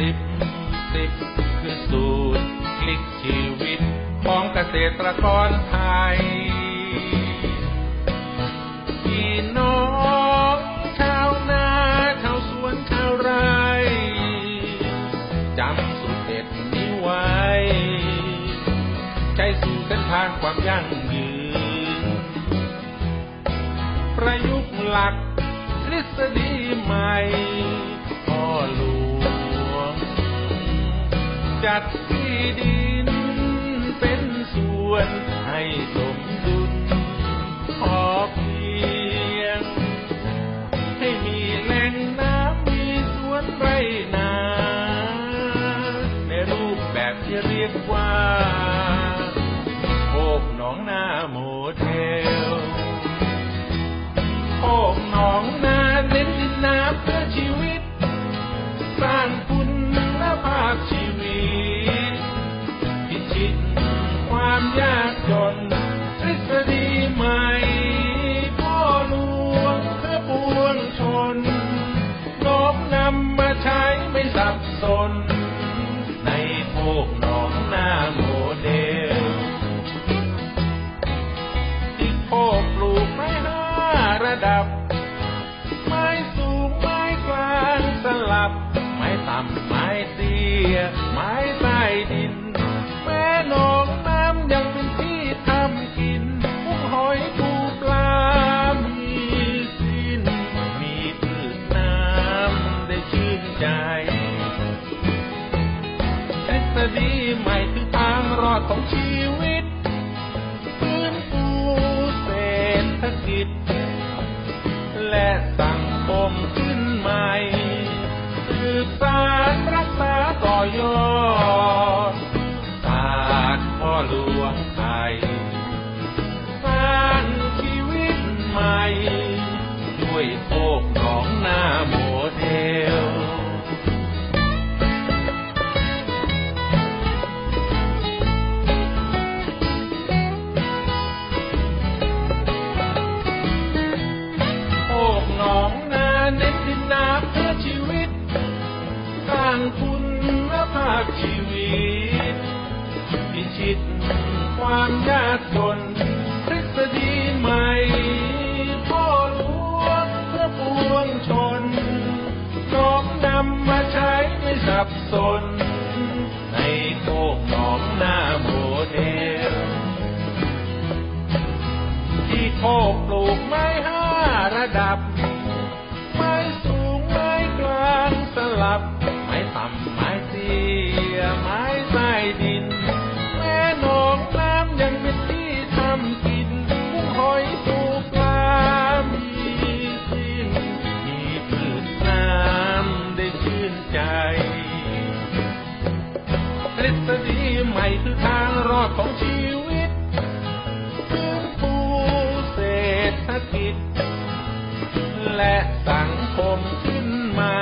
สิบสิบคือสูตรคลิกชีวิตของเกษตรกรไทยพี่น้องชาวนาชาวสวนชาวไร่จำสูตรเด็ดนี้ไว้ใจสู่เส้นทางความยั่งยืน ประยุกต์หลักทฤษฎีใหม่พ่อหลว จัดที่ดินเป็นส่วนให้สมดุลพอเพียง ให้มีแหล่งน้ำมีสวนไรนา ในรูปแบบที่เรียกว่าางรอดของชีวิตฟื้นฟูเศรษฐกิจ และสังคมขึ้นใหม่สืบสารรักษาต่อยอดศาสตร์พ่อหลวงไทย คุณภาพชีวิตพิชิตความยากจนทฤษฎีใหม่พ่อหลวงเพื่อปวงชนน้อมนำมาใช้ไม่สับสน ในโคกหนองนาโมเดล ที่โคกปลูกไม้ห้าระดับ ดิน แม่หนองน้ำยังเป็นที่ทำกินกุ้งหอยปูปลามีสิ้นมีพืชน้ำได้ชื่นใจริษฎีใหม่คือทางรอดของชีวิตฟื้นฟูเศรษฐกิจ และสังคมขึ้นใหม่